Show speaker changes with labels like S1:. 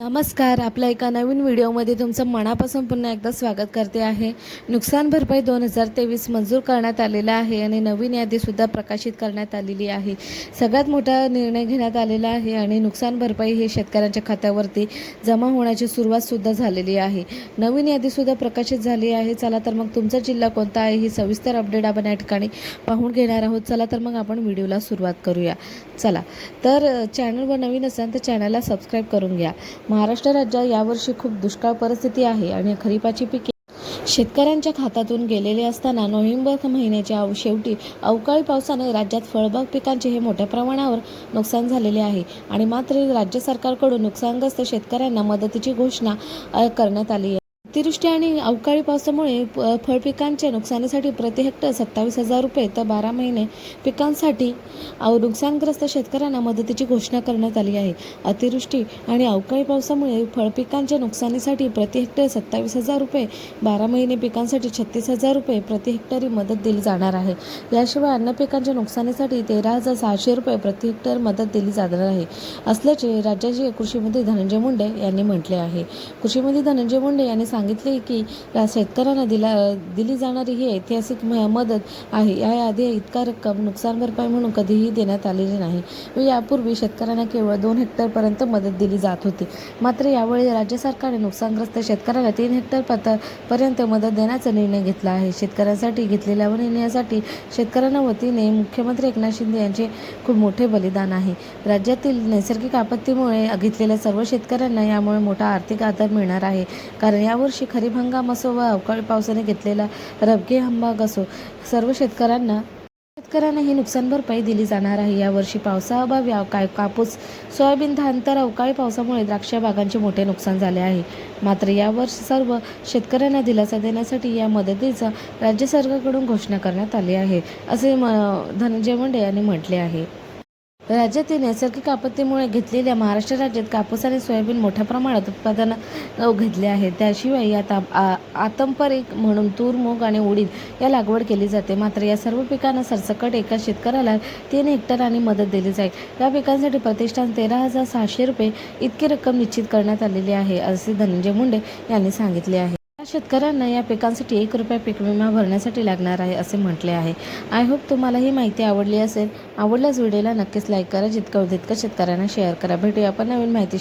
S1: नमस्कार आपल्या एका नवीन व्हिडिओमध्ये तुमचं मनापासून पुन्हा एकदा स्वागत करते आहे. नुकसान भरपाई दोन हजार तेवीस मंजूर करण्यात आलेला आहे आणि नवीन यादीसुद्धा प्रकाशित करण्यात आलेली आहे. सगळ्यात मोठा निर्णय घेण्यात आलेला आहे आणि नुकसान भरपाई हे शेतकऱ्यांच्या खात्यावरती जमा होण्याची सुरुवातसुद्धा झालेली आहे. नवीन यादीसुद्धा प्रकाशित झाली आहे. चला तर मग तुमचा जिल्हा कोणता आहे ही सविस्तर अपडेट आपण या ठिकाणी पाहून घेणार आहोत. चला तर मग आपण व्हिडिओला सुरुवात करूया. चला तर चॅनलवर नवीन असाल तर चॅनलला सबस्क्राईब करून घ्या. महाराष्ट्र राज्यात यावर्षी खूप दुष्काळ परिस्थिती आहे आणि खरीपाची पिके शेतकऱ्यांच्या खात्यातून गेलेले असताना नोव्हेंबर महिन्याच्या शेवटी अवकाळी पावसाने राज्यात फळबाग पिकांचे हे मोठ्या प्रमाणावर नुकसान झालेले आहे आणि मात्र राज्य सरकारकडून नुकसानग्रस्त शेतकऱ्यांना मदतीची घोषणा करण्यात आली आहे. अतिवृष्टी आणि अवकाळी पावसामुळे प- फळपिकांच्या नुकसानीसाठी प्रति हेक्टर सत्तावीस हजार रुपये तर बारा महिने पिकांसाठी नुकसानग्रस्त शेतकऱ्यांना मदतीची घोषणा करण्यात आली आहे. अतिवृष्टी आणि अवकाळी पावसामुळे फळपिकांच्या नुकसानीसाठी प्रति हेक्टर सत्तावीस हजार रुपये बारा महिने पिकांसाठी छत्तीस हजार रुपये प्रति हेक्टरी मदत दिली जाणार आहे. याशिवाय अन्न पिकांच्या नुकसानीसाठी तेरा हजार सहाशे रुपये प्रति हेक्टर मदत दिली जाणार आहे असल्याचे राज्याचे कृषीमंत्री धनंजय मुंडे यांनी म्हटले आहे. कृषीमंत्री धनंजय मुंडे यांनी सांगितले सांगितले की या शेतकऱ्यांना दिला दिली जाणारी ही ऐतिहासिक मदत आहे. याआधी इतका रक्कम नुकसान भरपाई म्हणून कधीही देण्यात आलेली नाही. व यापूर्वी शेतकऱ्यांना केवळ दोन हेक्टरपर्यंत मदत दिली जात होती. मात्र यावेळी राज्य सरकारने नुकसानग्रस्त शेतकऱ्यांना तीन हेक्टर पत पर्यंत मदत देण्याचा निर्णय घेतला आहे. शेतकऱ्यांसाठी घेतलेल्या निर्णयासाठी शेतकऱ्यांना वतीने मुख्यमंत्री एकनाथ शिंदे यांचे खूप मोठे बलिदान आहे. राज्यातील नैसर्गिक आपत्तीमुळे घेतलेल्या सर्व शेतकऱ्यांना यामुळे मोठा आर्थिक आधार मिळणार आहे. कारण यावर्षी खरीप हंगाम असो व अवकाळी पावसाने घेतलेला रबगे हंबाग असो सर्व शेतकऱ्यांना शेतकऱ्यांना ही नुकसान भरपाई दिली जाणार आहे. यावर्षी पावसाअभावी काय कापूस सोयाबीन धान तर अवकाळी पावसामुळे द्राक्ष बागांचे मोठे नुकसान झाले आहे. मात्र यावर्षी सर्व शेतकऱ्यांना दिलासा देण्यासाठी या मदतीचा राज्य सरकारकडून घोषणा करण्यात आली आहे असे म धनंजय मुंडे यांनी म्हटले आहे. राज्यातील नैसर्गिक आपत्तीमुळे घेतलेल्या महाराष्ट्र राज्यात कापूस आणि सोयाबीन मोठ्या प्रमाणात उत्पादन घेतले आहे. त्याशिवाय यात आ- आतंपरिक म्हणून तूर मूग आणि उडीद या लागवड केली जाते. मात्र या सर्व पिकांना सरसकट एका शेतकऱ्याला तीन हेक्टरांनी मदत दिली जाईल. या पिकांसाठी प्रतिष्ठान तेरा हजार सहाशे रुपये इतकी रक्कम निश्चित करण्यात आलेली आहे असे धनंजय मुंडे यांनी सांगितले आहे. शेतकऱ्यांना या पिकांसाठी एक रुपया पीक विमा भरण्यासाठी लागणार आहे असे म्हटले आहे. आय होप तुम्हाला ही माहिती आवडली असेल. आवडल्यास व्हिडिओला नक्कीच लाईक करा. जितकं तितकं शेतकऱ्यांना शेअर करा. भेटूया आपण नवीन माहिती